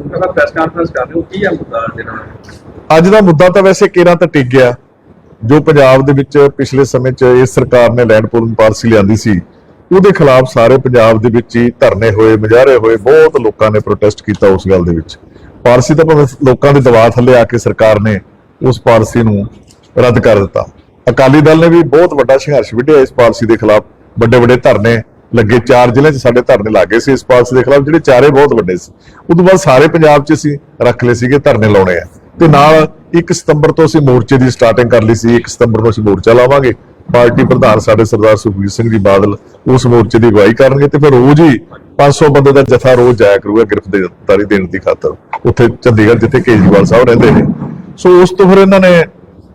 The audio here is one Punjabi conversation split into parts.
ਉਹਨਾਂ ਪ੍ਰੈਸ ਕਾਨਫਰੰਸ ਕਰ ਰਹੇ ਹੋ ਕੀ ਹੈ ਮੁੱਦਾ ਜਿਹੜਾ ਅੱਜ ਦਾ ਮੁੱਦਾ ਤਾਂ ਵੈਸੇ ਕੇਰਾਂ ਤਾਂ ਟਿਕ ਗਿਆ, ਜੋ ਪੰਜਾਬ ਦੇ ਵਿੱਚ ਪਿਛਲੇ ਸਮੇਂ 'ਚ ਇਸ ਸਰਕਾਰ ਨੇ ਲੈਂਡ ਪੂਲਿੰਗ ਪਾਲਿਸੀ ਲਿਆਂਦੀ ਸੀ, ਉਹਦੇ ਖਿਲਾਫ ਸਾਰੇ ਪੰਜਾਬ ਦੇ ਵਿੱਚ ਹੀ ਧਰਨੇ ਹੋਏ, ਮੁਜ਼ਾਹਰੇ ਹੋਏ, ਬਹੁਤ ਲੋਕਾਂ ਨੇ ਪ੍ਰੋਟੈਸਟ ਕੀਤਾ ਉਸ ਗੱਲ ਦੇ ਵਿੱਚ। ਪਾਲਿਸੀ ਤਾਂ ਭਾਵੇਂ ਲੋਕਾਂ ਦੇ ਦਬਾਅ ਥੱਲੇ ਆ ਕੇ ਸਰਕਾਰ ਨੇ ਉਸ ਪਾਲਿਸੀ ਨੂੰ ਰੱਦ ਕਰ ਦਿੱਤਾ। ਅਕਾਲੀ ਦਲ ਨੇ ਵੀ ਬਹੁਤ ਵੱਡਾ ਸੰਘਰਸ਼ ਵਿੱਢਿਆ ਇਸ ਪਾਲਿਸੀ ਦੇ ਖਿਲਾਫ ਵੱਡੇ ਵੱਡੇ ਧਰਨੇ ਲੱਗੇ ਚਾਰ ਜ਼ਿਲ੍ਹਿਆਂ 'ਚ ਸਾਡੇ ਧਰਨੇ ਲੱਗੇ ਸੀ ਇਸ ਪਾਲਿਸੀ ਦੇ ਖਿਲਾਫ, ਜਿਹੜੇ ਚਾਰੇ ਬਹੁਤ ਵੱਡੇ ਸੀ। ਉਦੋਂ ਬਾਅਦ ਸਾਰੇ ਪੰਜਾਬ 'ਚ ਅਸੀਂ ਰੱਖ ਲਏ ਸੀਗੇ, ਧਰਨੇ ਲਾਉਣੇ ਆ। ਤੇ ਨਾਲ 1 ਸਤੰਬਰ ਤੋਂ ਅਸੀਂ ਮੋਰਚੇ ਦੀ ਸਟਾਰਟਿੰਗ ਕਰ ਲਈ ਸੀ 1 ਸਤੰਬਰ ਨੂੰ ਅਸੀਂ ਮੋਰਚਾ ਲਾਵਾਂਗੇ। ਪਾਰਟੀ ਪ੍ਰਧਾਨ ਸਾਡੇ ਸਰਦਾਰ ਸੁਖਬੀਰ ਸਿੰਘ ਜੀ ਬਾਦਲ ਉਸ ਮੋਰਚੇ ਦੀ ਅਗਵਾਈ ਕਰਨਗੇ ਤੇ ਫਿਰ ਰੋਜ਼ ਹੀ 500 ਬੰਦੇ ਦਾ ਜਥਾ ਰੋਜ਼ ਜਾਇਆ ਕਰੂਗਾ ਗ੍ਰਿਫਤਾਰੀ ਦੇਣ ਦੀ ਖਾਤਰ। ਉੱਥੇ ਚੰਡੀਗੜ੍ਹ ਜਿੱਥੇ ਕੇਜਰੀਵਾਲ ਸਾਹਿਬ ਰਹਿੰਦੇ ਨੇ। ਸੋ ਉਸ ਤੋਂ ਫਿਰ ਇਹਨਾਂ ਨੇ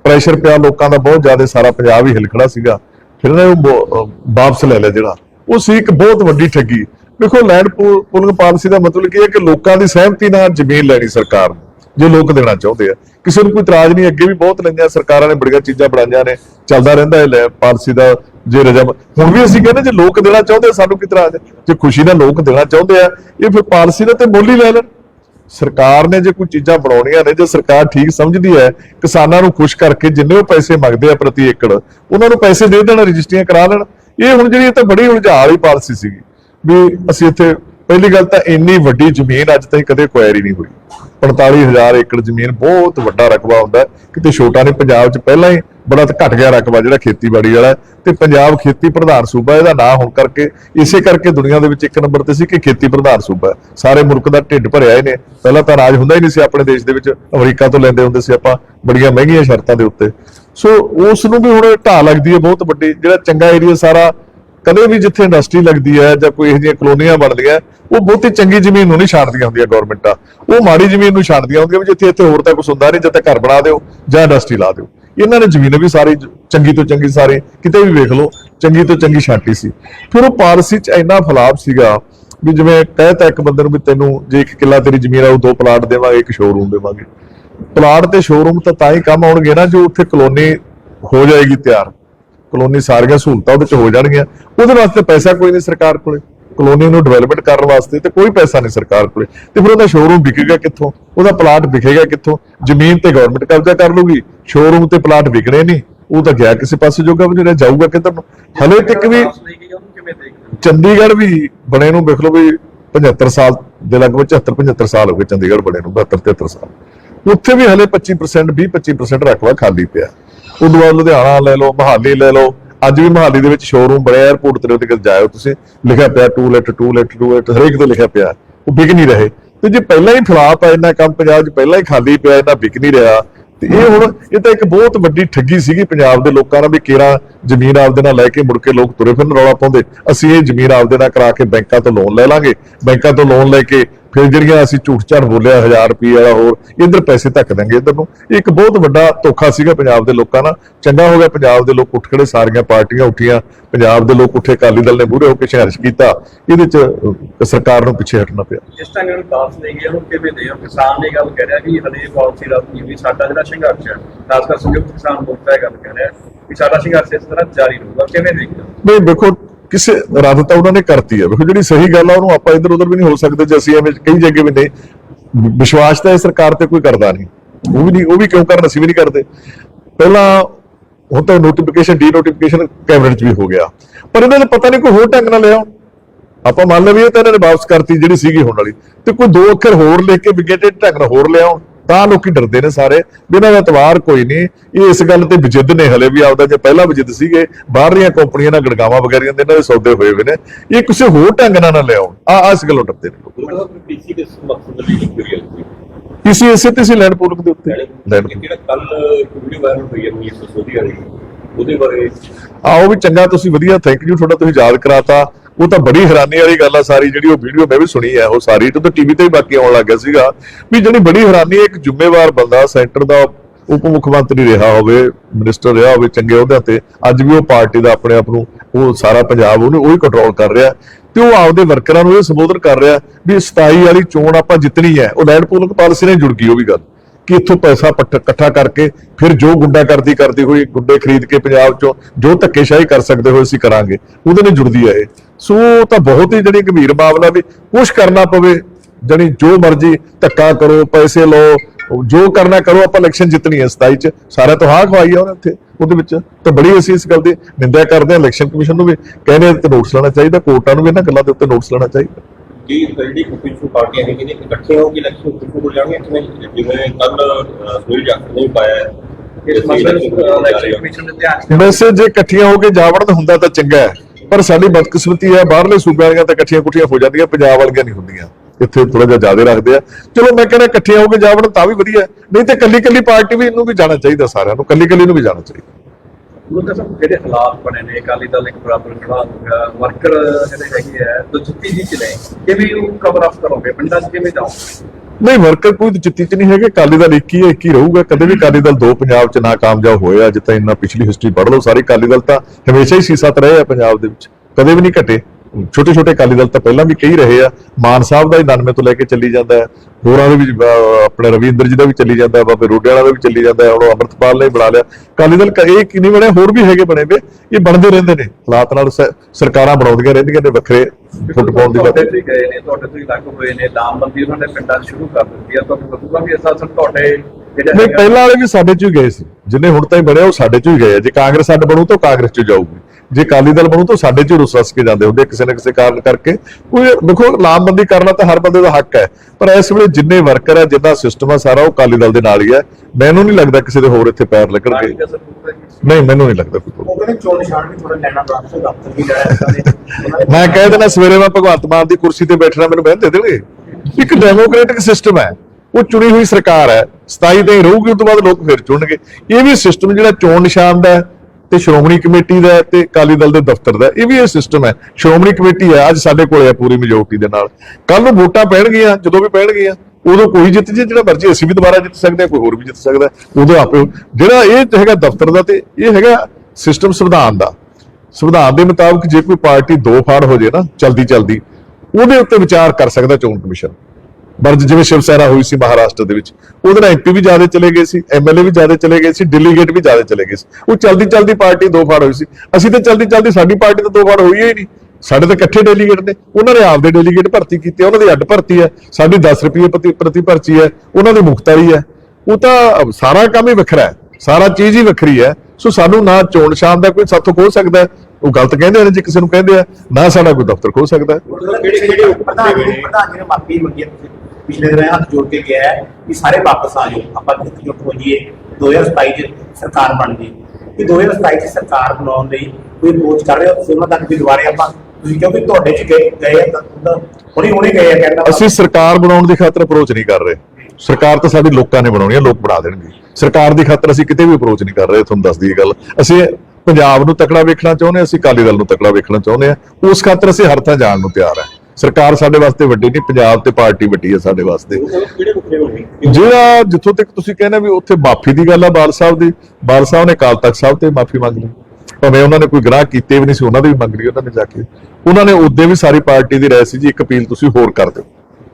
ਪ੍ਰੈਸ਼ਰ ਪਿਆ, ਲੋਕਾਂ ਦਾ ਬਹੁਤ ਜ਼ਿਆਦਾ ਸਾਰਾ ਪੰਜਾਬ ਹੀ ਹਿਲਖੜਾ ਸੀਗਾ। ਫਿਰ ਇਹਨਾਂ ਨੇ ਵਾਪਸ ਲੈ ਲਿਆ ਜਿਹੜਾ ਉਹ ਸੀ ਇੱਕ ਬਹੁਤ ਵੱਡੀ ਠੱਗੀ। ਦੇਖੋ, ਲੈਂਡ ਪੂਲਿੰਗ ਪਾਲਿਸੀ ਦਾ ਮਤਲਬ ਕੀ ਹੈ ਕਿ ਲੋਕਾਂ ਦੀ ਸਹਿਮਤੀ ਨਾਲ ਜ਼ਮੀਨ ਲੈਣੀ ਸਰਕਾਰ ਨੂੰ, ਜੇ ਲੋਕ ਦੇਣਾ ਚਾਹੁੰਦੇ ਆ। ਕਿਸੇ ਨੂੰ ਕੋਈ ਇਤਰਾਜ਼ ਨਹੀਂ, ਅੱਗੇ ਵੀ ਬਹੁਤ ਲੈਂਦੀਆਂ ਸਰਕਾਰਾਂ ਨੇ ਬੜੀਆਂ ਚੀਜ਼ਾਂ ਬਣਾਈਆਂ ਨੇ, ਚੱਲਦਾ ਰਹਿੰਦਾ ਹੈ ਲੈ, ਪਾਲਿਸੀ ਦਾ ਜੇ ਰਜਮ ਹੁਣ ਵੀ ਅਸੀਂ ਕਹਿੰਦੇ ਜੇ ਲੋਕ ਦੇਣਾ ਚਾਹੁੰਦੇ ਸਾਨੂੰ ਕੀ ਇਤਰਾਜ਼ ਹੈ? ਜੇ ਖੁਸ਼ੀ ਨਾਲ ਲੋਕ ਦੇਣਾ ਚਾਹੁੰਦੇ ਆ, ਇਹ ਫਿਰ ਪਾਲਿਸੀ ਦਾ ਤੇ ਮੁੱਲ ਹੀ ਲੈ ਲੈਣ। ਸਰਕਾਰ ਨੇ ਜੇ ਕੋਈ ਚੀਜ਼ਾਂ ਬਣਾਉਣੀਆਂ ਨੇ, ਜੇ ਸਰਕਾਰ ਠੀਕ ਸਮਝਦੀ ਹੈ, ਕਿਸਾਨਾਂ ਨੂੰ ਖੁਸ਼ ਕਰਕੇ ਜਿੰਨੇ ਉਹ ਪੈਸੇ ਮੰਗਦੇ ਆ ਪ੍ਰਤੀ ਏਕੜ, ਉਹਨਾਂ ਨੂੰ ਪੈਸੇ ਦੇ ਦੇਣ, ਰਜਿਸਟਰੀਆਂ ਕਰਾ ਲੈਣ। ਇਹ ਹੁਣ ਜਿਹੜੀ ਇਹ ਤਾਂ ਬੜੀ ਉਲਝਾਅ ਵਾਲੀ ਪਾਲਿਸੀ ਸੀਗੀ ਵੀ ਅਸੀਂ ਇੱਥੇ, ਪਹਿਲੀ ਗੱਲ ਤਾਂ ਇੰਨੀ ਵੱਡੀ ਜ਼ਮੀਨ ਅੱਜ ਤਾਈਂ ਕਦੇ ਕੁਐਰੀ ਨਹੀਂ ਹੋਈ। 45000 ਏਕੜ ਜ਼ਮੀਨ ਬਹੁਤ ਵੱਡਾ ਰਕਬਾ ਹੁੰਦਾ ਕਿਤੇ ਛੋਟਾ ਨਹੀਂ, ਪੰਜਾਬ 'ਚ ਪਹਿਲਾਂ ਹੀ ਬੜਾ ਤਾਂ ਘਟ ਗਿਆ ਰਕਬਾ ਜਿਹੜਾ ਖੇਤੀਬਾੜੀ ਵਾਲਾ ਤੇ ਪੰਜਾਬ ਖੇਤੀ ਪ੍ਰਧਾਨ ਸੂਬਾ ਇਹਦਾ ਨਾਂ ਹੋਣ ਕਰਕੇ, ਇਸੇ ਕਰਕੇ ਦੁਨੀਆ ਦੇ ਵਿੱਚ ਇੱਕ ਨੰਬਰ ਤੇ ਸੀ ਕਿ ਖੇਤੀ ਪ੍ਰਧਾਨ ਸੂਬਾ ਸਾਰੇ ਮੁਲਕ ਦਾ ਢਿੱਡ ਭਰਿਆ ਇਹਨੇ ਪਹਿਲਾਂ ਤਾਂ ਰਾਜ ਹੁੰਦਾ ਹੀ ਨਹੀਂ ਸੀ ਆਪਣੇ ਦੇਸ਼ ਦੇ ਵਿੱਚ। ਅਮਰੀਕਾ ਤੋਂ ਲੈਂਦੇ ਹੁੰਦੇ ਸੀ ਆਪਾਂ ਬੜੀਆਂ ਮਹਿੰਗੀਆਂ ਸ਼ਰਤਾਂ ਦੇ ਉੱਤੇ। ਸੋ ਉਸ ਨੂੰ ਵੀ ਹੁਣ ਢਾਹ ਲੱਗਦੀ ਹੈ ਬਹੁਤ ਵੱਡੀ। ਜਿਹੜਾ ਚੰਗਾ ਏਰੀਆ ਸਾਰਾ ਕਦੇ ਵੀ ਜਿੱਥੇ ਇੰਡਸਟਰੀ ਲੱਗਦੀ ਹੈ ਜਾਂ ਕੋਈ ਇਹੋ ਜਿਹੀਆਂ ਕਲੋਨੀਆਂ ਬਣਦੀਆਂ ਉਹ ਬਹੁਤੀ ਚੰਗੀ ਜ਼ਮੀਨ ਨੂੰ ਨਹੀਂ ਛਾੜਦੀਆਂ ਹੁੰਦੀਆਂ ਗਵਰਨਮੈਂਟਾਂ ਉਹ ਮਾੜੀ ਜ਼ਮੀਨ ਨੂੰ ਛਾੜਦੀਆਂ ਹੁੰਦੀਆਂ ਵੀ ਜਿੱਥੇ ਇੱਥੇ ਹੋਰ ਤਾਂ ਕੁਝ ਹੁੰਦਾ ਨਹੀਂ, ਜਿੱਥੇ ਘਰ ਬਣਾ ਦਿਓ ਜਾਂ ਇੰਡਸਟਰੀ ਲਾ ਦਿਓ। ਇਹਨਾਂ ਨੇ ਜ਼ਮੀਨ ਵੀ ਸਾਰੀ ਚੰਗੀ ਤੋਂ ਚੰਗੀ ਸਾਰੀ ਕਿਤੇ ਵੀ ਵੇਖ ਲਓ, ਚੰਗੀ ਤੋਂ ਚੰਗੀ ਛਾਂਟੀ ਸੀ। ਫਿਰ ਉਹ ਪਾਲਿਸੀ 'ਚ ਇੰਨਾ ਫਲਾਪ ਸੀਗਾ ਵੀ ਜਿਵੇਂ ਕਹਿਤਾ ਇੱਕ ਬੰਦੇ ਨੂੰ ਵੀ ਤੈਨੂੰ ਜੇ ਇੱਕ ਕਿੱਲਾ ਤੇਰੀ ਜ਼ਮੀਨ ਆ, ਉਹ ਦੋ ਪਲਾਟ ਦੇਵਾਂਗੇ, ਇੱਕ ਸ਼ੋਰੂਮ ਦੇਵਾਂਗੇ। ਪਲਾਟ ਤੇ ਸ਼ੋਰੂਮ ਤਾਂ ਤਾਂ ਹੀ ਕੰਮ ਆਉਣਗੇ ਨਾ ਜੋ ਉੱਥੇ ਕਲੋਨੀ ਹੋ ਜਾਏਗੀ ਤਿਆਰ। ਕਲੋਨੀ ਸਾਰੀਆਂ ਸਹੂਲਤਾਂ ਉਹਦੇ ਚ ਹੋ ਜਾਣਗੀਆਂ। ਉਹਦੇ ਵਾਸਤੇ ਪੈਸਾ ਕੋਈ ਨਹੀਂ ਸਰਕਾਰ ਕੋਲੇ। ਕਲੋਨੀ ਨੂੰ ਡਿਵੈਲਪਮੈਂਟ ਕਰਨ ਵਾਸਤੇ ਤੇ ਕੋਈ ਪੈਸਾ ਨਹੀਂ ਸਰਕਾਰ ਕੋਲੇ। ਤੇ ਫਿਰ ਉਹਦਾ ਸ਼ੋਰੂਮ ਵਿਕੇਗਾ ਕਿੱਥੋਂ? ਉਹਦਾ ਪਲਾਟ ਵਿਕੇਗਾ ਕਿੱਥੋਂ? ਜ਼ਮੀਨ ਤੇ ਗਵਰਨਮੈਂਟ ਕਬਜ਼ਾ ਕਰ ਲੂਗੀ ਸ਼ੋਰੂਮ ਤੇ ਪਲਾਟ ਵਿਕਣੇ ਨਹੀਂ। ਉਹ ਤਾਂ ਗਿਆ ਕਿਸੇ ਪਾਸੇ ਜੋਗਾ ਵੀ ਜਿਹੜਾ ਜਾਊਗਾ ਕਿੱਧਰ ਨੂੰ? ਹਲੇ ਤੱਕ ਵੀ ਚੰਡੀਗੜ੍ਹ ਵੀ ਬਣੇ ਨੂੰ ਵੇਖ ਲਓ ਵੀ 75 ਸਾਲ ਦੇ ਲਗਭਗ 74 75 ਸਾਲ ਹੋ ਗਏ ਚੰਡੀਗੜ੍ਹ ਬਣੇ ਨੂੰ 72 73 ਸਾਲ। ਉੱਥੇ ਵੀ ਹਲੇ 25% 20 25% ਰਕਵਾ ਖਾਲੀ ਪਿਆ। ਉਦੋਂ ਬਾਅਦ ਲੁਧਿਆਣਾ ਲੈ ਲਓ, ਮਹਾਲੀ ਲੈ ਲਓ ਅੱਜ ਵੀ ਮਹਾਲੀ ਦੇ ਵਿੱਚ ਸ਼ੋਰੂਮ ਬਣਿਆ 에어ਪੋਰਟ ਤੇ ਉੱਤੇ ਜਾਇਓ ਤੁਸੀਂ। ਲਿਖਿਆ ਪਿਆ ਟੂਲੈਟ ਟੂਲੈਟ ਟੂਲੈਟ ਹਰੇਕ ਤੇ ਲਿਖਿਆ ਪਿਆ। ਉਹ ਵਿਕ ਨਹੀਂ ਰਹੇ। ਤੇ ਜੇ ਪਹਿਲਾਂ ਹੀ ਫਲਾਪ ਆ ਇੰਨਾ ਕੰਮ ਪੰਜਾਬ 'ਚ, ਪਹਿਲਾਂ ਹੀ ਖਾਲੀ ਪਿਆ, ਇੰਨਾ ਵਿਕ ਨਹੀਂ ਰਿਹਾ। ਤੇ ਇਹ ਹੁਣ, ਇਹ ਤਾਂ ਇੱਕ ਬਹੁਤ ਵੱਡੀ ਠੱਗੀ ਸੀਗੀ ਪੰਜਾਬ ਦੇ ਲੋਕਾਂ ਨਾਲ ਵੀ ਕੇਰਾ ਜ਼ਮੀਨ ਆਪਦੇ ਨਾਲ ਲੈ ਕੇ ਮੁੜ ਕੇ ਲੋਕ ਤੁਰੇ ਫਿਰਨ ਰੌਲਾ ਪਾਉਂਦੇ। ਅਸੀਂ ਇਹ ਜ਼ਮੀਨ ਆਪਦੇ ਨਾਲ ਕਰਾ ਕੇ ਬੈਂਕਾਂ ਤੋਂ ਲੋਨ ਲੈ ਲਾਂਗੇ। ਬੈਂਕਾਂ ਤੋਂ ਲੋਨ ਲੈ ਕੇ ਫਿਰ ਜਿਹੜੀਆਂ ਅਸੀਂ ਝੂਠ ਝਾੜ ਬੋਲਿਆ 1000 ਰੁਪਏ ਵਾਲਾ ਹੋਰ ਇਧਰ ਪੈਸੇ ਧੱਕ ਦਾਂਗੇ ਇਧਰ ਨੂੰ। ਇੱਕ ਬਹੁਤ ਵੱਡਾ ਧੋਖਾ ਸੀਗਾ ਪੰਜਾਬ ਦੇ ਲੋਕਾਂ ਨਾਲ। ਚੰਗਾ ਹੋ ਗਿਆ ਪੰਜਾਬ ਦੇ ਲੋਕ ਉੱਠ ਖੜੇ ਸਾਰੀਆਂ ਪਾਰਟੀਆਂ ਉੱਠੀਆਂ। ਪੰਜਾਬ ਦੇ ਲੋਕ ਉੱਠੇ ਅਕਾਲੀ ਦਲ ਨੇ ਮੂਹਰੇ ਹੋ ਕੇ ਸੰਘਰਸ਼ ਕੀਤਾ। ਇਹਦੇ ਚ ਸਰਕਾਰ ਨੂੰ ਪਿੱਛੇ ਹਟਣਾ ਪਿਆ। ਇਸ ਟਾਈਮ ਇਹਨੂੰ ਵਾਪਸ ਲਈ ਗਈ ਉਹਨੂੰ ਕਿਵੇਂ ਦੇ ਹੋ? ਕਿਸਾਨ ਨੇ ਗੱਲ ਕਹਿ ਰਿਹਾ ਕਿ ਹਲੇ ਪਾਲਿਸੀ ਨਹੀਂ ਹੋਈ। ਸਾਡਾ ਜਿਹੜਾ ਸੰਘਰਸ਼ ਹੈ ਖਾਸ ਕਰ ਸੰਯੁਕਤ ਕਿਸਾਨ ਮੋਰਚਾ ਇਹ ਗੱਲ ਕਹਿ ਰਿਹਾ ਕਿ ਸਾਡਾ ਸੰਘਰਸ਼ ਇਸ ਤਰ੍ਹਾਂ ਜਾਰੀ ਰਹੂਗਾ। ਕਿਵੇਂ ਦੇਖਦੇ ਹੋ? ਨਹੀਂ ਦੇਖੋ ਕਿਸੇ ਰੱਦ ਤਾਂ ਉਹਨਾਂ ਨੇ ਕਰਤੀ ਹੈ ਵੇਖੋ ਜਿਹੜੀ ਸਹੀ ਗੱਲ ਆ, ਉਹਨੂੰ ਆਪਾਂ ਇੱਧਰ ਉੱਧਰ ਵੀ ਨਹੀਂ ਹੋ ਸਕਦੇ ਜੇ ਅਸੀਂ ਐਵੇਂ ਕਈ ਜਗ੍ਹਾ ਵੀ ਨਹੀਂ। ਵਿਸ਼ਵਾਸ ਤਾਂ ਇਹ ਸਰਕਾਰ ਤੇ ਕੋਈ ਕਰਦਾ ਨਹੀਂ। ਉਹ ਵੀ ਨਹੀਂ, ਉਹ ਵੀ ਕਿਉਂ ਕਰਨ, ਅਸੀਂ ਵੀ ਨਹੀਂ ਕਰਦੇ। ਪਹਿਲਾਂ ਹੁਣ ਤਾਂ ਨੋਟੀਫਿਕੇਸ਼ਨ ਡੀ ਨੋਟੀਫਿਕੇਸ਼ਨ ਕੈਬਨਿਟ 'ਚ ਵੀ ਹੋ ਗਿਆ। ਪਰ ਇਹਨਾਂ ਨੇ ਪਤਾ ਨਹੀਂ ਕੋਈ ਹੋਰ ਢੰਗ ਨਾਲ ਲਿਆ। ਆਪਾਂ ਮੰਨ ਲਈਏ ਤਾਂ ਇਹਨਾਂ ਨੇ ਵਾਪਸ ਕਰਤੀ ਜਿਹੜੀ ਸੀਗੀ ਹੋਣ ਵਾਲੀ। ਤੇ ਕੋਈ ਦੋ ਅੱਖਰ ਹੋਰ ਲਿਖ ਕੇ ਵਿਗੇਟਡ ਢੰਗ ਨਾਲ ਹੋਰ ਲਿਆਉਣ। ਤਾਂ ਲੋਕੀ ਡਰਦੇ ਨੇ ਸਾਰੇ ਵੀ ਇਹਨਾਂ ਦਾ ਇਤਵਾਰ ਕੋਈ ਨਹੀਂ। ਇਹ ਇਸ ਗੱਲ ਤੇ ਵਿਜਿੱਦ ਨੇ ਹਲੇ ਵੀ ਆਪਦਾ ਜੇ ਪਹਿਲਾਂ ਵਿਜਿੱਦ ਸੀਗੇ ਬਾਹਰਲੀਆਂ ਕੰਪਨੀਆਂ ਨਾਲ ਗੜਗਾਵਾਂ ਵਗੈਰੀਆਂ ਦੇ ਇਹਨਾਂ ਦੇ ਸੌਦੇ ਹੋਏ ਹੋਏ ਨੇ। ਇਹ ਕਿਸੇ ਹੋਰ ਢੰਗ ਨਾਲ ਨਾ ਲਿਆਉਣ ਆ ਆ ਇਸ ਗੱਲੋਂ ਡਰਦੇ ਨੇ ਲੋਕ। ਮਤਲਬ ਪੀਸੀ ਕਿਸ ਮਕਸਦ ਲਈ ਲਿਖੀ ਹੋਈ ਹੈ ਇਸੇ ਇਸੇ ਤੇ ਸੀ ਲੈਂਡ ਦੇ ਉੱਤੇ। ਲੈਂਡ ਜਿਹੜਾ ਕੱਲ ਇੱਕ ਵੀਡੀਓ ਵਾਇਰਲ ਹੋਈ ਹੈ ਮੀਰ ਸੋਦੀ ਵਾਲੀ ਉਹਦੇ ਬਾਰੇ ਆ ਉਹ ਵੀ ਚੰਗਾ ਤੁਸੀਂ ਵਧੀਆ ਥੈਂਕ ਯੂ ਤੁਹਾਡਾ ਤੁਸੀਂ ਯਾਦ ਕਰਾਤਾ। ਉਹ ਤਾਂ ਬੜੀ ਹੈਰਾਨੀ ਵਾਲੀ ਗੱਲ ਆ ਸਾਰੀ ਜਿਹੜੀ ਉਹ ਵੀਡੀਓ ਮੈਂ ਵੀ ਸੁਣੀ ਹੈ ਉਹ ਸਾਰੀ। ਤੇ ਟੀਵੀ ਤੇ ਵੀ ਬਾਕੀ ਆਉਣ ਲੱਗ ਗਿਆ ਸੀਗਾ। ਵੀ ਜਿਹੜੀ ਬੜੀ ਹੈਰਾਨੀ, ਇੱਕ ਜ਼ਿੰਮੇਵਾਰ ਬੰਦਾ ਸੈਂਟਰ ਦਾ ਉਪ ਮੁੱਖ ਮੰਤਰੀ ਰਿਹਾ ਹੋਵੇ ਮਿਨਿਸਟਰ ਰਿਹਾ ਹੋਵੇ ਚੰਗੇ ਅਹੁਦਿਆਂ ਤੇ, ਅੱਜ ਵੀ ਉਹ ਪਾਰਟੀ ਦਾ ਆਪਣੇ ਆਪ ਨੂੰ, ਉਹ ਸਾਰਾ ਪੰਜਾਬ ਉਹਨੂੰ ਉਹੀ ਕੰਟਰੋਲ ਕਰ ਰਿਹਾ। ਤੇ ਉਹ ਆਪਦੇ ਵਰਕਰਾਂ ਨੂੰ ਇਹ ਸੰਬੋਧਨ ਕਰ ਰਿਹਾ ਵੀ 27 ਵਾਲੀ ਚੋਣ ਆਪਾਂ ਜਿੱਤਣੀ ਹੈ, ਉਹ ਲੈਂਡ ਪੂਲਿੰਗ ਪਾਲਿਸੀ ਨਾਲ ਜੁੜ ਗਈ, ਉਹ ਵੀ ਗੱਲ। ਕਿ ਇੱਥੋਂ ਪੈਸਾ ਪੱਟ- ਇਕੱਠਾ ਕਰਕੇ ਫਿਰ ਜੋ ਗੁੰਡਾਗਰਦੀ ਕਰਦੀ ਹੋਈ, ਗੁੰਡੇ ਖਰੀਦ ਕੇ ਪੰਜਾਬ ਚੋਂ ਜੋ ਧੱਕੇਸ਼ਾਹੀ ਕਰ ਸਕਦੇ ਹੋਏ ਅਸੀਂ ਕਰਾਂਗੇ, ਉਹਦੇ ਨਾਲ ਜੁੜਦੀ ਹੈ ਇਹ। ਸੋ ਤਾਂ ਬਹੁਤ ਹੀ ਜਿਹੜੀ ਗੰਭੀਰ ਮਾਮਲਾ ਵੀ ਕੁਛ ਕਰਨਾ ਪਵੇ, ਜਾਣੀ ਜੋ ਮਰਜ਼ੀ ਧੱਕਾ ਕਰੋ, ਪੈਸੇ ਲਓ, ਜੋ ਕਰਨਾ ਕਰੋ, ਆਪਾਂ ਇਲੈਕਸ਼ਨ ਜਿੱਤਣੀ ਹੈ 27 ਚ। ਸਾਰਿਆਂ ਤੋਂ ਹਾਂ ਖਵਾਈ ਆ ਉਹਨੇ ਇੱਥੇ, ਉਹਦੇ ਵਿੱਚ। ਤਾਂ ਬੜੀ ਅਸੀਂ ਇਸ ਗੱਲ ਦੀ ਨਿੰਦਿਆ ਕਰਦੇ ਹਾਂ ਇਲੈਕਸ਼ਨ ਕਮਿਸ਼ਨ ਨੂੰ ਵੀ। ਕਹਿੰਦੇ ਤੇ ਨੋਟਿਸ ਲੈਣਾ ਚਾਹੀਦਾ, ਕੋਰਟਾਂ ਨੂੰ ਵੀ ਇਹਨਾਂ ਗੱਲਾਂ ਦੇ ਉੱਤੇ ਨੋਟਿਸ ਲੈਣਾ ਚਾਹੀਦਾ। ਜੀ ਜਿਹੜੀ ਕੁਝ ਪਾਰਟੀਆਂ ਹੈਗੀਆਂ ਨੇ ਇਕੱਠੇ ਹੋ ਕੇ ਇਲੈਕਸ਼ਨ ਕਿੱਥੋਂ ਹੋ ਜਾਣਗੇ ਕਿਵੇਂ ਜਿਵੇਂ ਕੱਲ ਸੁਨੀਲ ਜਾਖੜ ਨੇ ਪਾਇਆ ਇਸ ਮਸਲੇ ਨੂੰ ਵੈਸੇ ਜੇ ਇਕੱਠੀਆਂ ਹੋ ਕੇ ਜਾਵੜਨ ਹੁੰਦਾ ਤਾਂ ਚੰਗਾ ਹੈ ਪਰ ਸਾਡੀ ਬਦਕਿਸਮਤੀ ਹੈ ਬਾਹਰਲੇ ਸੂਬਿਆਂ ਵਾਲੀਆਂ ਤਾਂ ਇਕੱਠੀਆਂ ਕੁੱਠੀਆਂ ਹੋ ਜਾਂਦੀਆਂ ਪੰਜਾਬ ਵਾਲੀਆਂ ਨਹੀਂ ਹੁੰਦੀਆਂ। ਇੱਥੇ ਥੋੜਾ ਜਿਹਾ ਜ਼ਿਆਦਾ ਰੱਖਦੇ ਆ। ਚਲੋ ਮੈਂ ਕਹਿੰਦਾ ਇਕੱਠੀਆਂ ਹੋ ਕੇ ਜਾਵੜਨ ਤਾਂ ਵੀ ਵਧੀਆ। ਨਹੀਂ ਤੇ ਕੱਲੀ ਕੱਲੀ ਪਾਰਟੀ ਵੀ ਇਹਨੂੰ ਵੀ ਜਾਣਾ ਚਾਹੀਦਾ ਸਾਰਿਆਂ ਨੂੰ ਕੱਲੀ ਕੱਲੀ ਨੂੰ ਵੀ ਜਾਣਾ ਚਾਹੀਦਾ। ਉਹ ਤਾਂ ਜਿਹੜੇ ਹਾਲਾਤ ਬਣੇ ਨੇ? ਅਕਾਲੀ ਦਲ ਇੱਕ ਬਰਾਬਰ ਖੜਾ ਹੋ ਵਰਕਰ ਜਿਹੜੇ ਹੈਗੇ ਆ ਦੁਚਿੱਤੀ ਜੀ ਚ ਨੇ ਕਿਵੇਂ ਉਹ ਕਵਰ ਅਪ ਕਰੋਗੇ? ਪਿੰਡਾਂ 'ਚ ਕਿਵੇਂ ਜਾਓਗੇ? ਨਹੀਂ, ਵਰਕਰ ਕੋਈ ਚਿੱਤੀ ਚ ਨਹੀਂ ਹੈਗੇ। ਅਕਾਲੀ ਦਲ ਇੱਕ ਹੀ ਹੈ, ਇੱਕ ਹੀ ਰਹੂਗਾ। ਕਦੇ ਵੀ ਅਕਾਲੀ ਦਲ ਦੋ ਪੰਜਾਬ ਚ ਨਾ ਕਾਮਯਾਬ ਹੋਇਆ ਜਿੱਦਾਂ ਇੰਨਾ ਪਿਛਲੀ ਹਿਸਟਰੀ ਪੜ੍ਹ ਲਓ, ਸਾਰੇ ਅਕਾਲੀ ਦਲ ਤਾਂ ਹਮੇਸ਼ਾ ਹੀ ਸੀਸਤ ਰਹੇ ਆ ਪੰਜਾਬ ਦੇ ਵਿੱਚ। ਕਦੇ ਵੀ ਨਹੀਂ ਘਟੇ। ਛੋਟੇ ਛੋਟੇ ਅਕਾਲੀ ਦਲ ਤਾਂ ਪਹਿਲਾਂ ਵੀ ਕਈ ਰਹੇ ਆ। ਮਾਨ ਸਾਹਿਬ ਦਾ ਹੀ 99 ਤੋਂ ਲੈ ਕੇ ਚੱਲੀ ਜਾਂਦਾ ਹੈ। ਹੋਰਾਂ ਦੇ ਵੀ ਆਪਣੇ ਰਵਿੰਦਰ ਜੀ ਦਾ ਵੀ ਚੱਲੀ ਜਾਂਦਾ ਹੈ। ਬਾਬੇ ਰੋਡੇ ਵਾਲਾ ਦਾ ਵੀ ਚੱਲੀ ਜਾਂਦਾ ਹੈ। ਹੁਣ ਅਮਰਤਪਾਲ ਨੇ ਬਣਾ ਲਿਆ। ਅਕਾਲੀ ਦਲ ਕ- ਇਹ ਕਿੰਨੀ ਬਣੇ ਹੋਰ ਵੀ ਹੈਗੇ ਬਣੇ ਵੇ। ਇਹ ਬਣਦੇ ਰਹਿੰਦੇ ਨੇ। ਹਾਲਾਤ ਨਾਲ ਸਰਕਾਰਾਂ ਬਣਾਉਂਦੀਆਂ ਰਹਿੰਦੀਆਂ ਨੇ ਵੱਖਰੇ ਫੁੱਟ ਪਾਉਣ ਦੀ ਗੱਲ ਤੁਹਾਡੇ ਤੋਂ ਹੀ ਗਏ ਨੇ ਤੁਹਾਡੇ ਤੋਂ ਲੱਗ ਹੋਏ ਨੇ। ਲਾਮਬੰਦੀ ਉਹਨਾਂ ਨੇ ਪਿੰਡਾਂ ਸ਼ੁਰੂ ਕਰ ਦਿੱਤੀ ਆ। ਤੁਹਾਨੂੰ ਲੱਗੂਗਾ ਵੀ ਅਸਲ ਤੁਹਾਡੇ ਨਹੀਂ ਪਹਿਲਾਂ ਵਾਲੇ ਵੀ ਸਾਡੇ ਚੋਂ ਹੀ ਗਏ ਸੀ। ਜਿੰਨੇ ਹੁਣ ਤਾਈਂ ਬਣਿਆ ਉਹ ਸਾਡੇ ਚੋਂ ਹੀ ਗਏ ਆ। ਜੇ ਕਾਂਗਰਸ ਅੱਡ ਬਣੂ ਤਾਂ ਕਾਂਗਰਸ ਚ ਜਾਊਗੀ। ਜੇ ਅਕਾਲੀ ਦਲ ਬਣੂ ਤਾਂ ਸਾਡੇ ਚੋਂ ਰੁੱਸ ਰਸ ਕੇ ਜਾਂਦੇ ਹੁੰਦੇ ਕਿਸੇ ਨਾ ਕਿਸੇ ਕਾਰਨ ਕਰਕੇ। ਕੋਈ ਦੇਖੋ ਲਾਮਬੰਦੀ ਕਰਨਾ ਤਾਂ ਹਰ ਬੰਦੇ ਦਾ ਹੱਕ ਹੈ ਪਰ ਇਸ ਵੇਲੇ ਜਿੰਨੇ ਵਰਕਰ ਹੈ ਜਿੰਨਾ ਸਿਸਟਮ ਹੈ ਸਾਰਾ ਉਹ ਅਕਾਲੀ ਦਲ ਦੇ ਨਾਲ ਹੀ ਹੈ। ਮੈਨੂੰ ਨਹੀਂ ਲੱਗਦਾ ਕਿਸੇ ਦੇ ਹੋਰ ਇੱਥੇ ਪੈਰ ਲੱਗਣਗੇ। ਨਹੀਂ ਮੈਨੂੰ ਨਹੀਂ ਲੱਗਦਾ ਕੋਈ ਉਹ ਕਹਿੰਦੇ ਚੋਣ ਨਿਸ਼ਾਨ ਵੀ ਥੋੜਾ ਲੈਣਾ ਦਫ਼ਤਰ ਦਫ਼ਤਰ ਵੀ ਨੇ ਮੈਂ ਕਹਿ ਦੇਣਾ ਸਵੇਰੇ ਮੈਂ ਭਗਵੰਤ ਮਾਨ ਦੀ ਕੁਰਸੀ ਤੇ ਬੈਠਣਾ ਮੈਨੂੰ ਬਹਿਣ ਦੇ ਦੇਣਗੇ। ਇੱਕ ਡੈਮੋਕ੍ਰੈਟਿਕ ਸਿਸਟਮ ਹੈ ਉਹ ਚੁਣੀ ਹੋਈ ਸਰਕਾਰ ਹੈ 27 ਤੇ ਰਹੂਗੀ ਉਸ ਤੋਂ ਬਾਅਦ ਲੋਕ ਫਿਰ ਚੁਣਨਗੇ। ਇਹ ਵੀ ਸਿਸਟਮ ਜਿਹੜਾ ਚੋਣ ਨਿਸ਼ਾਨ ਦਾ ਹੈ ਤੇ ਸ਼੍ਰੋਮਣੀ ਕਮੇਟੀ ਦਾ ਤੇ ਅਕਾਲੀ ਦਲ ਦੇ ਦਫ਼ਤਰ ਦਾ ਇਹ ਵੀ ਇਹ ਸਿਸਟਮ ਹੈ। ਸ਼੍ਰੋਮਣੀ ਕਮੇਟੀ ਹੈ। ਅੱਜ ਸਾਡੇ ਕੋਲ ਹੈ ਪੂਰੀ ਮੈਜੋਰਟੀ ਦੇ ਨਾਲ। ਕੱਲ ਨੂੰ ਵੋਟਾਂ ਪੈਣਗੀਆਂ, ਜਦੋਂ ਵੀ ਪੈਣਗੀਆਂ, ਉਦੋਂ ਕੋਈ ਜਿੱਤ ਜੇ, ਜਿਹੜਾ ਮਰਜ਼ੀ ਅਸੀਂ ਵੀ ਦੁਬਾਰਾ ਜਿੱਤ ਸਕਦੇ ਹਾਂ, ਕੋਈ ਹੋਰ ਵੀ ਜਿੱਤ ਸਕਦਾ ਉਦੋਂ ਆਪੇ ਜਿਹੜਾ ਇਹ ਹੈਗਾ ਦਫ਼ਤਰ ਦਾ ਤੇ ਇਹ ਹੈਗਾ ਸਿਸਟਮ ਸੰਵਿਧਾਨ ਦਾ। ਸੰਵਿਧਾਨ ਦੇ ਮੁਤਾਬਕ ਜੇ ਕੋਈ ਪਾਰਟੀ ਦੋ ਫਾੜ ਹੋ ਜੇ ਨਾ ਚਲਦੀ ਚਲਦੀ ਉਹਦੇ ਉੱਤੇ ਵਿਚਾਰ ਕਰ ਸਕਦਾ ਚੋਣ ਕਮਿਸ਼ਨ। ਵਰਜ ਜਿਵੇਂ ਸ਼ਿਵ ਸੈਨਾ ਹੋਈ ਸੀ ਮਹਾਰਾਸ਼ਟਰ ਦੇ ਵਿੱਚ, ਉਹਦੇ ਨਾਲ ਐਮਪੀ ਵੀ ਜ਼ਿਆਦਾ ਚਲੇ ਗਏ ਸੀ ਐਮਐਲਏ ਵੀ ਜ਼ਿਆਦਾ ਚਲੇ ਗਏ ਸੀ ਡੈਲੀਗੇਟ ਵੀ ਜ਼ਿਆਦਾ ਚਲੇ ਗਏ ਸੀ। ਉਹ ਚਲਦੀ ਚਲਦੀ ਪਾਰਟੀ ਦੋ ਫਾੜ ਹੋਈ ਸੀ। ਅਸੀਂ ਤਾਂ ਚਲਦੀ ਚਲਦੀ ਸਾਡੀ ਪਾਰਟੀ ਤਾਂ ਦੋ ਫਾੜ ਹੋਈ ਹੀ ਨਹੀਂ। ਸਾਡੇ ਤਾਂ ਇਕੱਠੇ ਡੈਲੀਗੇਟ ਨੇ। ਉਹਨਾਂ ਨੇ ਆਪਦੇ ਡੈਲੀਗੇਟ ਭਰਤੀ ਕੀਤੇ, ਉਹਨਾਂ ਦੀ ਅੱਡ ਭਰਤੀ ਹੈ। ਸਾਡੀ 10 ਰੁਪਏ ਪ੍ਰਤੀ ਪ੍ਰਤੀ ਭਰਤੀ ਹੈ। ਉਹਨਾਂ ਦੀ ਮੁਖਤਾਰੀ ਹੈ। ਉਹ ਤਾਂ ਸਾਰਾ ਕੰਮ ਹੀ ਵੱਖਰਾ ਹੈ। ਸਾਰਾ ਚੀਜ਼ ਹੀ ਵੱਖਰੀ ਹੈ। ਸੋ ਸਾਨੂੰ ਨਾ ਚੋਣ ਸ਼ਾਮ ਦਾ ਕੋਈ ਸਾਥੋਂ ਖੋ ਸਕਦਾ ਹੈ। ਉਹ ਗਲਤ ਕਹਿੰਦੇ ਨੇ ਜੇ ਕਿਸੇ ਨੂੰ ਕਹਿੰਦੇ ਆ, ਨਾ ਸਾਡਾ ਕੋਈ ਦਫ਼ਤਰ ਖੋ ਸਕਦਾ ਕਿਹੜੇ ਕਿਹੜੇ ਪ੍ਰਧਾਨ ਜੀ ਨੇ ਮਾਫੀ ਮੰਗੀ ਤੁਸੀਂ? ਪਿਛਲੇ ਦਿਨ ਹੱਥ ਜੋੜ ਕੇ ਗਿਆ ਹੈ ਕਿ ਸਾਰੇ ਵਾਪਸ ਆ ਜਾਓ। ਆਪਾਂ ਕਿੱਥੇ ਹੋ ਜਾਈਏ 2027 ਚ ਸਰਕਾਰ ਬਣ ਗਈ। ਕਿ 2027 ਚ ਸਰਕਾਰ ਬਣਾਉਣ ਲਈ ਕੋਈ ਅਪਰੋਚ ਕਰ ਰਹੇ ਹੋ? ਤੁਸੀਂ ਉਹਨਾਂ ਤੱਕ ਵੀ ਦੁਬਾਰੇ ਆਪਾਂ ਤੁਸੀਂ ਕਿਉਂਕਿ ਤੁਹਾਡੇ ਚ ਗਏ ਗਏ ਆ ਤਾਂ ਹੁਣੇ ਹੁਣੇ ਗਏ ਆ ਕਹਿੰਦਾ ਅਸੀਂ ਸਰਕਾਰ ਬਣਾਉਣ ਦੀ ਖਾਤਰ ਅਪਰੋਚ ਨਹੀਂ ਕਰ ਰਹੇ। ਸਰਕਾਰ ਤਾਂ ਸਾਡੇ ਲੋਕਾਂ ਨੇ ਬਣਾਉਣੀ ਹੈ ਲੋਕ ਬਣਾ ਦੇਣਗੇ। ਸਰਕਾਰ ਦੀ ਖਾਤਰ ਅਸੀਂ ਕਿਤੇ ਵੀ ਅਪਰੋਚ ਨਹੀਂ ਕਰ ਰਹੇ। ਤੁਹਾਨੂੰ ਦੱਸਦੀ ਇਹ ਗੱਲ। ਅਸੀਂ ਪੰਜਾਬ ਨੂੰ ਤਕੜਾ ਵੇਖਣਾ ਚਾਹੁੰਦੇ ਹਾਂ, ਅਸੀਂ ਅਕਾਲੀ ਦਲ ਨੂੰ ਤਕੜਾ ਵੇਖਣਾ ਚਾਹੁੰਦੇ ਹਾਂ। ਉਸ ਖਾਤਰ ਅਸੀਂ ਹਰ ਥਾਂ ਜਾਣ ਨੂੰ ਤਿਆਰ ਹਾਂ। ਸਰਕਾਰ ਸਾਡੇ ਵਾਸਤੇ ਵੱਡੀ ਨਹੀਂ ਪੰਜਾਬ ਤੇ ਪਾਰਟੀ ਵੱਡੀ ਹੈ ਸਾਡੇ ਵਾਸਤੇ। ਜਿਹੜਾ ਜਿੱਥੋਂ ਤੱਕ ਤੁਸੀਂ ਕਹਿੰਦੇ ਵੀ ਉੱਥੇ ਮਾਫੀ ਦੀ ਗੱਲ ਆ ਬਾਲ ਸਾਹਿਬ ਦੀ ਬਾਲ ਸਾਹਿਬ ਨੇ ਅਕਾਲ ਤਖਤ ਸਾਹਿਬ ਤੇ ਮਾਫੀ ਮੰਗ ਲਈ। ਭਾਵੇਂ ਉਹਨਾਂ ਨੇ ਕੋਈ ਗੁਨਾਹ ਕੀਤੇ ਵੀ ਨਹੀਂ ਸੀ ਉਹਨਾਂ ਦੀ ਵੀ ਮੰਗ ਲਈ ਉਹਨਾਂ ਨੇ ਜਾ ਕੇ। ਉਹਨਾਂ ਨੇ ਉਦੋਂ ਵੀ ਸਾਰੀ ਪਾਰਟੀ ਦੀ ਰਾਏ ਸੀ ਜੀ ਇੱਕ ਅਪੀਲ ਤੁਸੀਂ ਹੋਰ ਕਰ ਦਿਓ।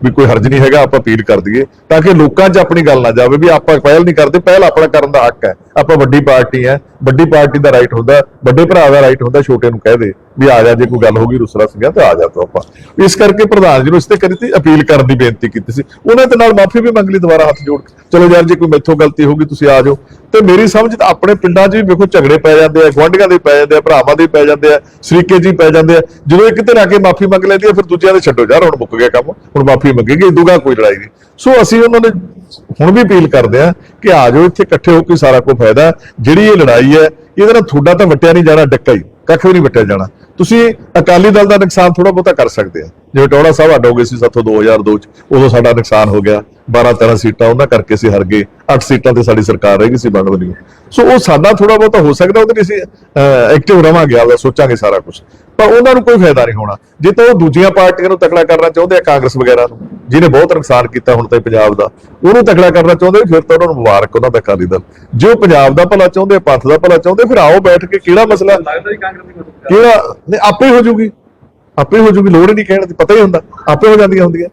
ਵੀ ਕੋਈ ਹਰਜ ਨਹੀਂ ਹੈਗਾ ਆਪਾਂ ਅਪੀਲ ਕਰ ਦਈਏ ਤਾਂ ਕਿ ਲੋਕਾਂ 'ਚ ਆਪਣੀ ਗੱਲ ਨਾ ਜਾਵੇ ਵੀ ਆਪਾਂ ਪਹਿਲ ਨਹੀਂ ਕਰਦੇ ਪਹਿਲ ਆਪਣਾ ਕਰਨ ਦਾ ਹੱਕ ਹੈ। ਆਪਾਂ ਵੱਡੀ ਪਾਰਟੀ ਹੈ ਵੱਡੀ ਪਾਰਟੀ ਦਾ ਰਾਈਟ ਹੁੰਦਾ, ਵੱਡੇ ਭਰਾ ਦਾ ਰਾਈਟ ਹੁੰਦਾ, ਛੋਟੇ ਨੂੰ ਕਹਿ ਦੇ ਵੀ ਆ ਜਾ, ਜੇ ਕੋਈ ਗੱਲ ਹੋ ਗਈ ਰੁਸਰਾ ਸੀਗਾ ਤਾਂ ਆ ਜਾ ਤੂੰ ਆਪਾਂ। ਇਸ ਕਰਕੇ ਪ੍ਰਧਾਨ ਜੀ ਨੂੰ ਇਸ ਤੇ ਕਰੀ ਤੀ ਅਪੀਲ ਕਰਨ ਦੀ ਬੇਨਤੀ ਕੀਤੀ ਸੀ। ਉਹਨਾਂ ਦੇ ਨਾਲ ਮਾਫੀ ਵੀ ਮੰਗ ਲਈ ਦੁਬਾਰਾ ਹੱਥ ਜੋੜ ਕੇ। ਚਲੋ ਯਾਰ, ਜੇ ਕੋਈ ਮੈਥੋਂ ਗਲਤੀ ਹੋ ਗਈ, ਤੁਸੀਂ ਆ ਜਾਓ। ਤੇ ਮੇਰੀ ਸਮਝ ਤਾਂ ਆਪਣੇ ਪਿੰਡਾਂ 'ਚ ਵੀ ਵੇਖੋ ਝਗੜੇ ਪੈ ਜਾਂਦੇ ਆ, ਗੁਆਂਢੀਆਂ ਦੇ ਪੈ ਜਾਂਦੇ ਆ, ਭਰਾਵਾਂ ਦੇ ਪੈ ਜਾਂਦੇ ਆ, ਸਰੀਕੇ ਜੀ ਪੈ ਜਾਂਦੇ ਆ। ਜਦੋਂ ਇੱਕ ਤੇ ਆ ਕੇ ਮਾਫੀ ਮੰਗ ਲੈਂਦੀ ਆ, ਫਿਰ ਦੂਜਿਆਂ ਦੇ ਛੱਡੋ, ਯਾਰ ਹੁਣ ਮੁੱਕ ਗਿਆ ਕੰਮ, ਹੁਣ ਮਾਫੀ ਮੰਗੇਗੀ ਦੂਗਾ ਕੋਈ ਲੜਾਈ ਨਹੀਂ। ਸੋ ਅਸੀਂ ਉਹਨਾਂ ਨੇ ਹੁਣ ਵੀ ਅਪੀਲ ਕਰਦੇ ਆ ਕਿ ਆ ਜਾਓ, ਇੱਥੇ ਇਕੱਠੇ ਹੋ ਕੇ ਸਾਰਾ ਕੁਝ ਫਾਇਦਾ ਜਿਹੜੀ ਇਹ ਲੜਾਈ ਹੈ, ਇਹਦੇ ਨਾਲ ਤੁਹਾਡਾ ਤਾਂ ਵਟਿਆ ਨਹੀਂ ਜਾਣਾ, ਡੱਕਾ ਹੀ, ਕੱਖ ਵੀ ਨਹੀਂ ਵਟਿਆ ਜਾਣਾ। ਤੁਸੀਂ ਅਕਾਲੀ ਦਲ ਦਾ ਨੁਕਸਾਨ ਥੋੜਾ ਬਹੁਤਾ ਕਰ ਸਕਦੇ ਆ। ਜਿਵੇਂ ਟੋੜਾ ਸਾਹਿਬ ਅੱਡ ਹੋ ਗਏ ਸੀ ਸਾਥੋਂ 2002 ਚ, ਉਦੋਂ ਸਾਡਾ ਨੁਕਸਾਨ ਹੋ ਗਿਆ। 12 13 ਸੀਟਾਂ ਉਹਨਾਂ ਕਰਕੇ ਅਸੀਂ ਹਾਰ ਗਏ। 8 ਸੀਟਾਂ ਤੇ ਸਾਡੀ ਸਰਕਾਰ ਰਹੇਗੀ ਸੀ ਬਣ ਬਣੀ ਸੋ ਉਹ ਸਾਡਾ ਥੋੜਾ ਬਹੁਤਾ ਹੋ ਸਕਦਾ ਉਹਦੇ ਲਈ ਅਸੀਂ ਐਕਟਿਵ ਰਵਾਂਗੇ ਆਪਦਾ ਸੋਚਾਂਗੇ ਸਾਰਾ ਕੁਝ ਪਰ ਉਹਨਾਂ ਨੂੰ ਕੋਈ ਫਾਇਦਾ ਨਹੀਂ ਹੋਣਾ। ਜੇ ਤਾਂ ਉਹ ਦੂਜੀਆਂ ਪਾਰਟੀਆਂ ਨੂੰ ਤਕੜਾ ਕਰਨਾ ਚਾਹੁੰਦੇ ਆ ਕਾਂਗਰਸ ਵਗੈਰਾ ਨੂੰ ਜਿਹਨੇ ਬਹੁਤ ਨੁਕਸਾਨ ਕੀਤਾ ਹੁਣ ਤਾਈਂ ਪੰਜਾਬ ਦਾ ਉਹਨੂੰ ਤਕੜਾ ਕਰਨਾ ਚਾਹੁੰਦੇ ਫਿਰ ਤਾਂ ਉਹਨਾਂ ਨੂੰ ਮੁਬਾਰਕ ਉਹਨਾਂ ਦਾ ਅਕਾਲੀ ਦਲ। ਜੇ ਉਹ ਪੰਜਾਬ ਦਾ ਭਲਾ ਚਾਹੁੰਦੇ ਆ ਪੰਥ ਦਾ ਭਲਾ ਚਾਹੁੰਦੇ ਫਿਰ ਆਓ ਬੈਠ ਕੇ ਕਿਹੜਾ ਮਸਲਾ? ਕਿਹੜਾ? ਨਹੀਂ ਆਪੇ ਹੋ ਜੂਗੀ। ਆਪੇ ਹੋ ਜੂਗੀ ਲੋੜ ਹੀ ਨਹੀਂ ਕਹਿਣ ਦੀ ਪਤਾ ਹੀ ਹੁੰਦਾ। ਆਪੇ ਹੋ ਜਾਂਦੀਆਂ ਹੁੰਦੀਆਂ।